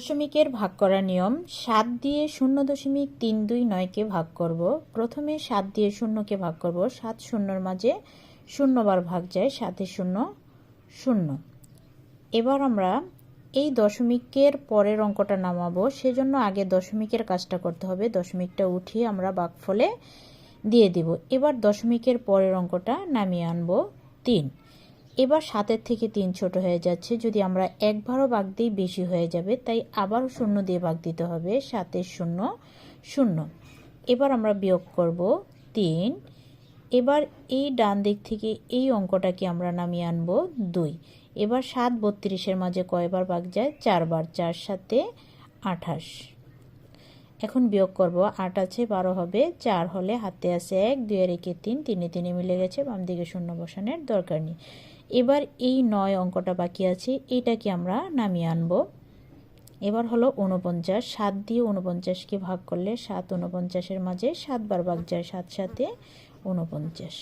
দশমিকের ভাগ করার নিয়ম, সাত দিয়ে শূন্য দশমিক তিন দুই নয়কে ভাগ করব। প্রথমে সাত দিয়ে শূন্যকে ভাগ করব। সাত শূন্যর মাঝে শূন্যবার ভাগ যায়, সাতে শূন্য শূন্য। এবার আমরা এই দশমিকের পরের অঙ্কটা নামাবো। সেজন্য আগে দশমিকের কাজটা করতে হবে। দশমিকটা উঠিয়ে আমরা ভাগফলে দিয়ে দিব। এবার দশমিকের পরের অঙ্কটা নামিয়ে আনব। তিন। এবার সাতের থেকে তিন ছোট হয়ে যাচ্ছে। যদি আমরা একবারও ভাগ দিই, বেশি হয়ে যাবে। তাই আবারও শূন্য দিয়ে ভাগ দিতে হবে। সাতের শূন্য শূন্য। এবার আমরা বিয়োগ করব তিন। এবার এই ডান দিক থেকে এই অঙ্কটাকে আমরা নামিয়ে আনব দুই। এবার সাত বত্রিশের মাঝে কয়বার ভাগ যায়? চারবার। চার সাথে আঠাশ। এখন বিয়োগ করব আট আছে, বারো হবে, চার হলে হাতে আছে এক দুই আর একে তিন, তিনে তিনে মিলে গেছে, বাম দিকে শূন্য বসানোর দরকার নেই। এবার এই নয় অঙ্কটা বাকি আছে, এটাকে আমরা নামিয়ে আনব। এবার হলো উনপঞ্চাশ সাত দিয়ে উনপঞ্চাশকে ভাগ করলে সাত উনপঞ্চাশের মাঝে সাতবার ভাগ যায়, সাত সাথে উনপঞ্চাশ